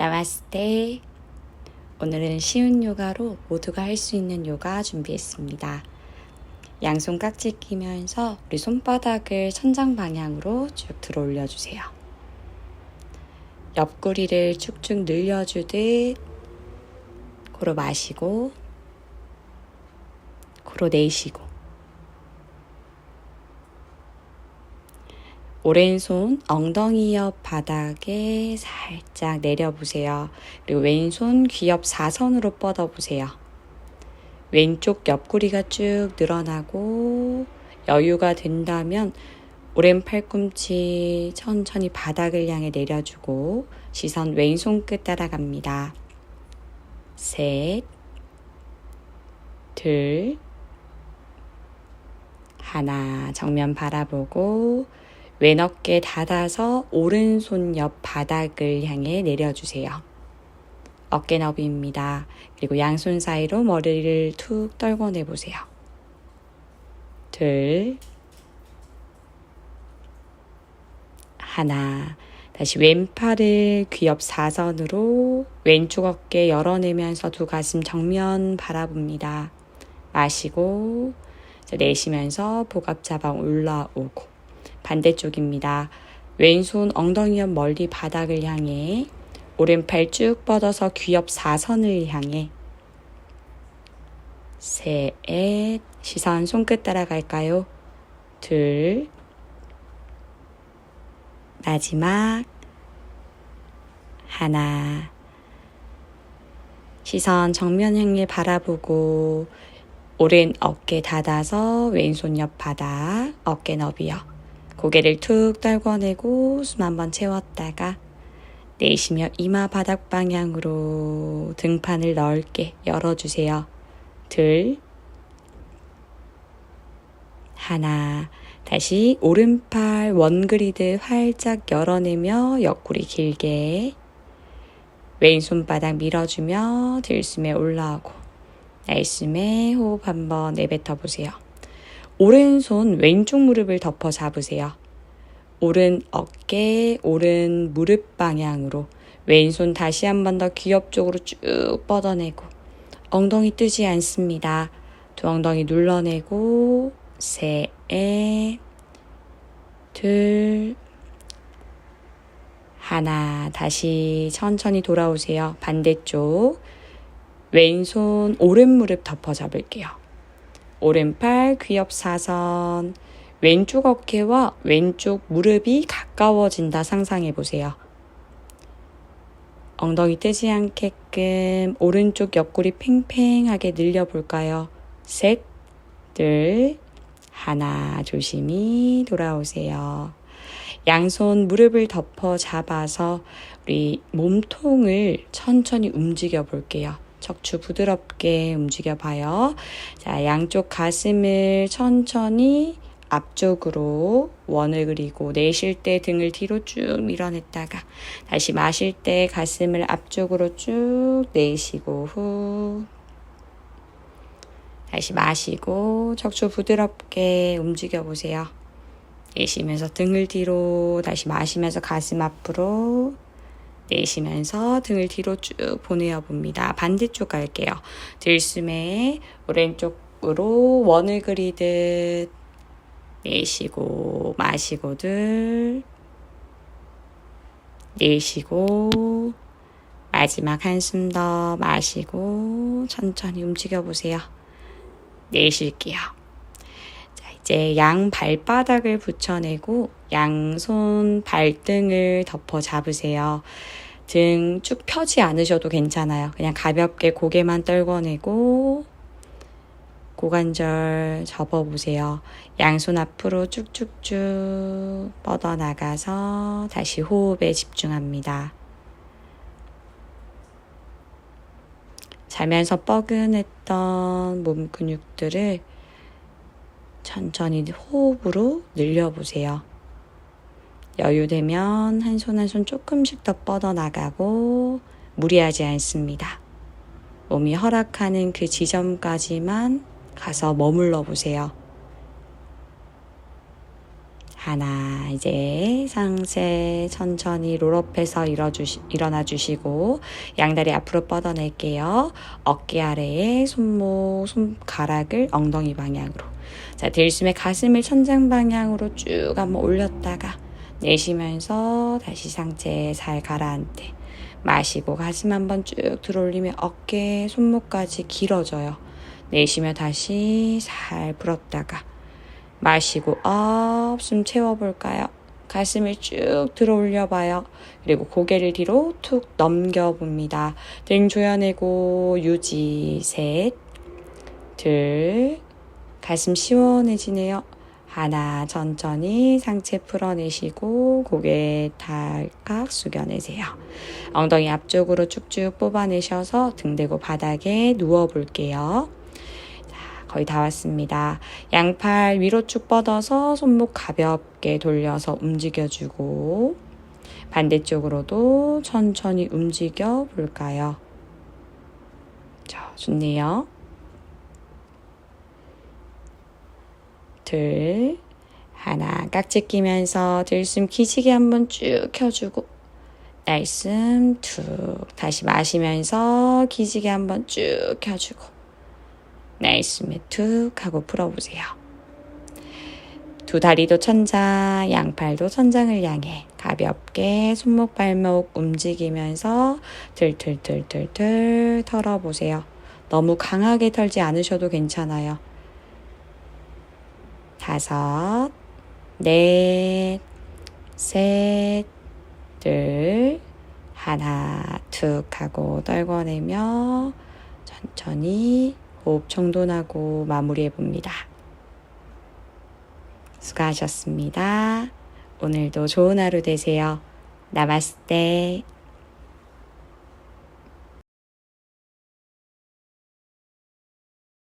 나마스테. 오늘은 쉬운 요가로 모두가 할 수 있는 요가 준비했습니다. 양손 깍지 끼면서 우리 손바닥을 천장 방향으로 쭉 들어 올려주세요. 옆구리를 축축 늘려주듯 코로 마시고 코로 내쉬고 오른손 엉덩이 옆 바닥에 살짝 내려보세요. 그리고 왼손 귀옆 사선으로 뻗어보세요. 왼쪽 옆구리가 쭉 늘어나고 여유가 된다면 오른 팔꿈치 천천히 바닥을 향해 내려주고 시선 왼손 끝 따라갑니다. 셋, 둘, 하나 정면 바라보고 왼 어깨 닫아서 오른손 옆 바닥을 향해 내려주세요. 어깨 너비입니다. 그리고 양손 사이로 머리를 툭 떨궈내 보세요. 둘, 하나. 다시 왼팔을 귀 옆 사선으로 왼쪽 어깨 열어내면서 두 가슴 정면 바라봅니다. 마시고 내쉬면서 복압 자방 올라오고 반대쪽입니다. 왼손 엉덩이 옆 멀리 바닥을 향해 오른팔 쭉 뻗어서 귀옆 사선을 향해 셋 시선 손끝 따라갈까요? 둘 마지막 하나 시선 정면 향해 바라보고 오른 어깨 닫아서 왼손 옆 바닥 어깨 너비요. 고개를 툭 떨궈내고 숨 한번 채웠다가 내쉬며 이마 바닥 방향으로 등판을 넓게 열어주세요. 둘, 하나, 다시 오른팔 원그리드 활짝 열어내며 옆구리 길게 왼 손바닥 밀어주며 들숨에 올라오고 날숨에 호흡 한번 내뱉어 보세요. 오른손 왼쪽 무릎을 덮어 잡으세요. 오른 어깨, 오른 무릎 방향으로 왼손 다시 한 번 더 귀엽 쪽으로 쭉 뻗어내고 엉덩이 뜨지 않습니다. 두 엉덩이 눌러내고 셋, 둘, 하나 다시 천천히 돌아오세요. 반대쪽 왼손 오른 무릎 덮어 잡을게요. 오른팔 귀엽 사선, 왼쪽 어깨와 왼쪽 무릎이 가까워진다 상상해 보세요. 엉덩이 뜨지 않게끔 오른쪽 옆구리 팽팽하게 늘려 볼까요? 셋, 둘, 하나, 조심히 돌아오세요. 양손 무릎을 덮어 잡아서 우리 몸통을 천천히 움직여 볼게요. 척추 부드럽게 움직여 봐요. 자, 양쪽 가슴을 천천히 앞쪽으로 원을 그리고 내쉴 때 등을 뒤로 쭉 밀어냈다가 다시 마실 때 가슴을 앞쪽으로 쭉 내쉬고 후 다시 마시고 척추 부드럽게 움직여 보세요. 내쉬면서 등을 뒤로 다시 마시면서 가슴 앞으로 내쉬면서 등을 뒤로 쭉 보내어 봅니다. 반대쪽 갈게요. 들숨에 오른쪽으로 원을 그리듯 내쉬고 마시고 들 내쉬고 마지막 한숨 더 마시고 천천히 움직여 보세요. 내쉴게요. 자, 이제 양 발바닥을 붙여내고 양손 발등을 덮어 잡으세요. 등 쭉 펴지 않으셔도 괜찮아요. 그냥 가볍게 고개만 떨궈내고 고관절 접어보세요. 양손 앞으로 쭉쭉쭉 뻗어나가서 다시 호흡에 집중합니다. 자면서 뻐근했던 몸 근육들을 천천히 호흡으로 늘려보세요. 여유되면 한 손 한 손 조금씩 더 뻗어나가고 무리하지 않습니다. 몸이 허락하는 그 지점까지만 가서 머물러 보세요. 하나, 이제 상체 천천히 롤업해서 일어주시, 일어나 주시고, 양다리 앞으로 뻗어낼게요. 어깨 아래에 손목, 손가락을 엉덩이 방향으로. 자, 들숨에 가슴을 천장 방향으로 쭉 한번 올렸다가, 내쉬면서 다시 상체 살 가라앉대. 마시고 가슴 한번 쭉 들어올리면 어깨, 손목까지 길어져요. 내쉬며 다시 살 불었다가, 마시고 업, 숨 채워볼까요? 가슴을 쭉 들어 올려봐요. 그리고 고개를 뒤로 툭 넘겨봅니다. 등 조여내고 유지 셋, 둘, 가슴 시원해지네요. 하나 천천히 상체 풀어내시고 고개 달칵 숙여내세요. 엉덩이 앞쪽으로 쭉쭉 뽑아내셔서 등 대고 바닥에 누워볼게요. 거의 다 왔습니다. 양팔 위로 쭉 뻗어서 손목 가볍게 돌려서 움직여주고 반대쪽으로도 천천히 움직여 볼까요? 자, 좋네요. 둘, 하나, 깍지 끼면서 들숨 기지개 한번 쭉 켜주고 날숨 툭 다시 마시면서 기지개 한번 쭉 켜주고 날숨에 툭 하고 풀어보세요. 두 다리도 천장, 양팔도 천장을 향해 가볍게 손목 발목 움직이면서 들틀틀틀틀 털어보세요. 너무 강하게 털지 않으셔도 괜찮아요. 다섯, 넷, 셋, 둘, 하나, 툭 하고 떨궈내며 천천히 호흡 정돈하고 마무리해 봅니다. 수고하셨습니다. 오늘도 좋은 하루 되세요. 나마스테.